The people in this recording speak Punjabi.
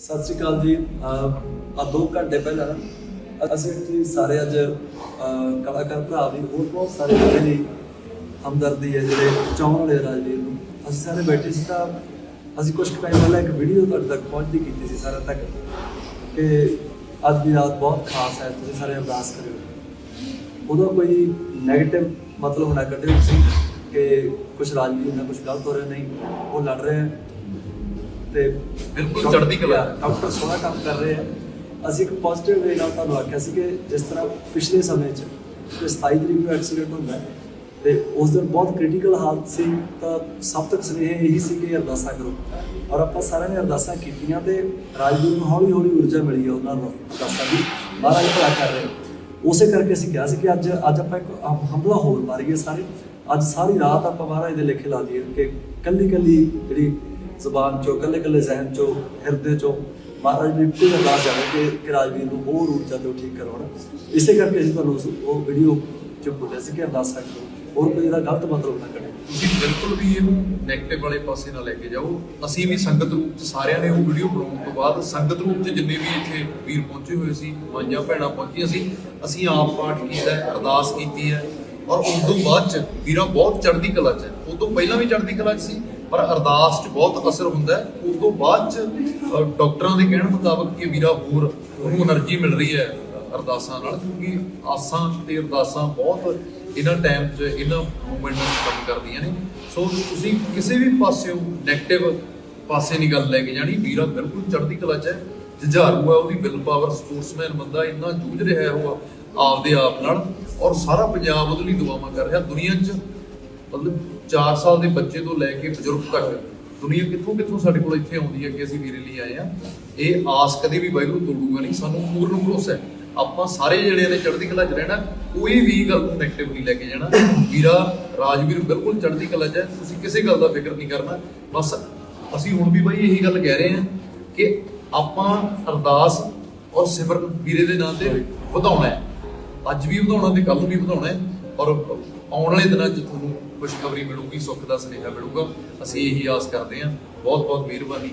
ਸਤਿ ਸ਼੍ਰੀ ਅਕਾਲ ਜੀ। ਆ ਦੋ ਘੰਟੇ ਪਹਿਲਾਂ ਅਸੀਂ actually ਸਾਰੇ ਅੱਜ ਕਲਾਕਾਰ ਭਰਾ ਵੀ ਹੋਰ ਬਹੁਤ ਸਾਰੇ ਜਿਹੜੇ ਨੇ ਹਮਦਰਦੀ ਹੈ, ਜਿਹੜੇ ਚਾਹਣ ਵਾਲੇ ਰਾਜਵੀਰ ਨੂੰ। ਅਸੀਂ ਸਾਰੇ ਬੈਠੇ ਸੀ ਤਾਂ ਅਸੀਂ ਕੁਝ ਟਾਈਮ ਪਹਿਲਾਂ ਇੱਕ ਵੀਡੀਓ ਤੁਹਾਡੇ ਤੱਕ ਪਹੁੰਚਦੀ ਕੀਤੀ ਸੀ ਸਾਰਿਆਂ ਤੱਕ ਕਿ ਅੱਜ ਦੀ ਰਾਤ ਬਹੁਤ ਖਾਸ ਹੈ, ਤੁਸੀਂ ਸਾਰੇ ਅਰਦਾਸ ਕਰਿਓ। ਉਹਦਾ ਕੋਈ 네ਗੇਟਿਵ ਮਤਲਬ ਨਾ ਕੱਢਿਓ ਤੁਸੀਂ ਕਿ ਕੁਝ ਰਾਜਵੀਰ ਨਾਲ ਕੁਝ ਗਲਤ ਹੋ ਰਿਹਾ, ਨਹੀਂ, ਉਹ ਲੜ ਰਹੇ ਹੈ। ਤੇ ਬਿਲਕੁਲ ਚੜ੍ਹਦੀ ਕਲਾ। ਡਾਕਟਰ ਸੋਹਣਾ ਕੰਮ ਕਰ ਰਹੇ ਆ। ਅਸੀਂ ਇੱਕ ਪੋਜ਼ਿਟਿਵ ਵੇ ਨਾਲ ਤੁਹਾਨੂੰ ਆਖਿਆ ਸੀ ਕਿ ਜਿਸ ਤਰ੍ਹਾਂ ਪਿਛਲੇ ਸਮੇਂ 'ਚ ਕਿ 27 ਤਰੀਕ ਨੂੰ ਐਕਸੀਡੈਂਟ ਹੁੰਦਾ ਹੈ ਤੇ ਉਸ ਦਿਨ ਬਹੁਤ ਕ੍ਰਿਟੀਕਲ ਹਾਲਤ ਸੀ ਤਾਂ ਸਭ ਤੱਕ ਸੁਨੇਹਾ ਇਹੀ ਸੀ ਕਿ ਅਰਦਾਸਾਂ ਕਰੋ। ਔਰ ਆਪਾਂ ਸਾਰਿਆਂ ਨੇ ਅਰਦਾਸਾਂ ਕੀਤੀਆਂ ਤੇ ਰਾਜਵੀਰ ਨੂੰ ਹੌਲੀ ਹੌਲੀ ਊਰਜਾ ਮਿਲੀ ਹੈ ਉਹਨਾਂ ਨੂੰ ਅਰਦਾਸਾਂ ਦੀ। ਮਹਾਰਾਜ ਭਲਾ ਕਰ ਰਹੇ ਉਸੇ ਕਰਕੇ ਅਸੀਂ ਕਿਹਾ ਸੀ ਕਿ ਅੱਜ ਅੱਜ ਆਪਾਂ ਇੱਕ ਹਮ- ਹਮਲਾ ਹੋਰ ਮਾਰੀਏ ਸਾਰੇ। ਅੱਜ ਸਾਰੀ ਰਾਤ ਆਪਾਂ ਮਹਾਰਾਜ ਦੇ ਲੇਖੇ ਲਾ ਦਈਏ ਕਿ ਕੱਲੀ ਕੱਲੀ ਜਿਹੜੀ ਜ਼ੁਬਾਨ ਚੋਂ ਕੱਲੇ ਕੱਲੇ ਜ਼ਹਿਨ ਚੋਂ ਹਿਰਦੇ ਚੋਂ ਮਹਾਰਾਜ ਦੀ ਇੱਕੋ ਅਰਦਾਸ ਜਾਵੇ ਕਿ ਕਿ ਰਾਜਵੀਰ ਨੂੰ ਹੋਰ ਊਰਜਾ ਤੋਂ ਠੀਕ ਕਰਵਾਉਣਾ ਇਸੇ ਕਰਕੇ ਅਸੀਂ ਤੁਹਾਨੂੰ ਉਸ- ਉਹ ਵੀਡੀਓ ਚ ਬੋਲਿਆ ਸੀ ਕਿ ਅਰਦਾਸਾਂ ਕਰੋ ਹੋਰ ਕੋਈ ਇਹਦਾ ਗਲਤ ਮਤਲਬ ਨਾ ਕੱਢੇ ਤੁਸੀਂ ਬਿਲਕੁਲ ਵੀ ਇਹਨੂੰ ਨੈਗੇਟਿਵ ਵਾਲੇ ਪਾਸੇ ਨਾ ਲੈ ਕੇ ਜਾਓ। ਅਸੀਂ ਵੀ ਸੰਗਤ ਰੂਪ ਚ ਸਾਰਿਆਂ ਨੇ ਉਹ ਵੀਡੀਓ ਬਣਾਉਣ ਤੋਂ ਬਾਅਦ ਸੰਗਤ ਰੂਪ ਚ ਜਿੰਨੇ ਵੀ ਇੱਥੇ ਵੀਰ ਪਹੁੰਚੇ ਹੋਏ ਸੀ ਮਾਈਆਂ ਭੈਣਾਂ ਪਹੁੰਚੀਆਂ ਸੀ ਅਸੀਂ ਆਪ ਪਾਠ ਕੀਤਾ ਹੈ, ਅਰਦਾਸ ਕੀਤੀ ਹੈ। ਔਰ ਉਸ ਤੋਂ ਬਾਅਦ ਚ ਵੀਰਾਂ ਬਹੁਤ ਚੜ੍ਹਦੀ ਕਲਾ ਚ ਹੈ। ਉਸ ਤੋਂ ਪਹਿਲਾਂ ਵੀ ਚੜ੍ਹਦੀ ਕਲਾ ਚ ਸੀ। ਪਰ ਅਰਦਾਸ 'ਚ ਬਹੁਤ ਅਸਰ ਹੁੰਦਾ ਹੈ। ਉਸ ਤੋਂ ਬਾਅਦ 'ਚ ਡਾਕਟਰਾਂ ਦੇ ਕਹਿਣ ਮੁਤਾਬਕ ਕਿ ਵੀਰਾ ਹੋਰ ਉਹਨੂੰ એનર્ਜੀ ਮਿਲ ਰਹੀ ਹੈ ਅਰਦਾਸਾਂ ਨਾਲ, ਕਿਉਂਕਿ ਆਸਾਂ ਤੇ ਅਰਦਾਸਾਂ ਬਹੁਤ ਇਹਨਾਂ ਟਾਈਮ 'ਚ, ਇਹਨਾਂ ਮੂਵਮੈਂਟ ਨੂੰ ਕੰਮ ਕਰਦੀਆਂ ਨੇ। ਸੋ ਤੁਸੀਂ ਕਿਸੇ ਵੀ ਪਾਸਿਓਂ 네ਗੇਟਿਵ ਪਾਸੇ ਨਹੀਂ ਗੱਲ ਲੈ ਕੇ ਜਾਣੀ, ਵੀਰਾ ਬਿਲਕੁਲ ਚੜ੍ਹਦੀ ਕਲਾ 'ਚ ਹੈ। ਜੁਝਾਰੂ ਹੈ, ਉਹਦੀ ਬਿਲ ਪਾਵਰ ਸਪੋਰਟਸਮੈਨ ਬੰਦਾ ਇੰਨਾ ਜੂਝ ਰਿਹਾ ਹੈ, ਉਹ ਆਪਦੇ ਆਪ ਨਾਲ, ਔਰ ਸਾਰਾ ਪੰਜਾਬ ਉਹਦੇ ਲਈ ਦੁਆਵਾਂ ਕਰ ਰਿਹਾ। ਦੁਨੀਆ 'ਚ ਮਤਲਬ 4 ਸਾਲ ਦੇ ਬੱਚੇ ਤੋਂ ਲੈ ਕੇ ਬਜ਼ੁਰਗ ਤੱਕ ਦੁਨੀਆ ਕਿੱਥੋਂ ਕਿੱਥੋਂ ਸਾਡੇ ਕੋਲ ਇੱਥੇ ਆਉਂਦੀ ਹੈ ਕਿ ਅਸੀਂ ਵੀਰੇ ਲਈ ਆਏ ਆ ਇਹ ਆਸ ਕਦੇ ਵੀ ਵਾਹਿਗੁਰੂ ਤੋੜੂਗਾ ਨਹੀਂ। ਸਾਨੂੰ ਪੂਰਨ ਭਰੋਸਾ ਹੈ। ਆਪਾਂ ਸਾਰੇ ਜਿਹੜਿਆਂ ਨੇ ਚੜ੍ਹਦੀ ਕਲਾ 'ਚ ਰਹਿਣਾ ਕੋਈ ਵੀ ਗੱਲ ਨੂੰ ਨੈਗੇਟਿਵ ਨਹੀਂ ਲੈ ਕੇ ਜਾਣਾ। ਵੀਰਾ ਰਾਜਵੀਰ ਬਿਲਕੁਲ ਚੜ੍ਹਦੀ ਕਲਾ 'ਚ ਹੈ। ਤੁਸੀਂ ਕਿਸੇ ਗੱਲ ਦਾ ਫਿਕਰ ਨਹੀਂ ਕਰਨਾ। ਬਸ ਅਸੀਂ ਹੁਣ ਵੀ ਬਾਈ ਇਹੀ ਗੱਲ ਕਹਿ ਰਹੇ ਹਾਂ ਕਿ ਆਪਾਂ ਅਰਦਾਸ ਔਰ ਸਿਮਰਨ ਵੀਰੇ ਦੇ ਨਾਂ ਤੇ ਵਧਾਉਣਾ ਹੈ। ਅੱਜ ਵੀ ਵਧਾਉਣਾ ਤੇ ਕੱਲ ਵੀ ਵਧਾਉਣਾ ਹੈ। ਔਰ ਆਉਣ ਵਾਲੇ ਦਿਨਾਂ 'ਚ ਤੁਹਾਨੂੰ ਖੁਸ਼ਖਬਰੀ ਮਿਲੂਗੀ, ਸੁੱਖ ਦਾ ਸੁਨੇਹਾ ਮਿਲੂਗਾ। ਅਸੀਂ ਇਹੀ ਆਸ ਕਰਦੇ ਹਾਂ। ਬਹੁਤ ਬਹੁਤ ਮਿਹਰਬਾਨੀ।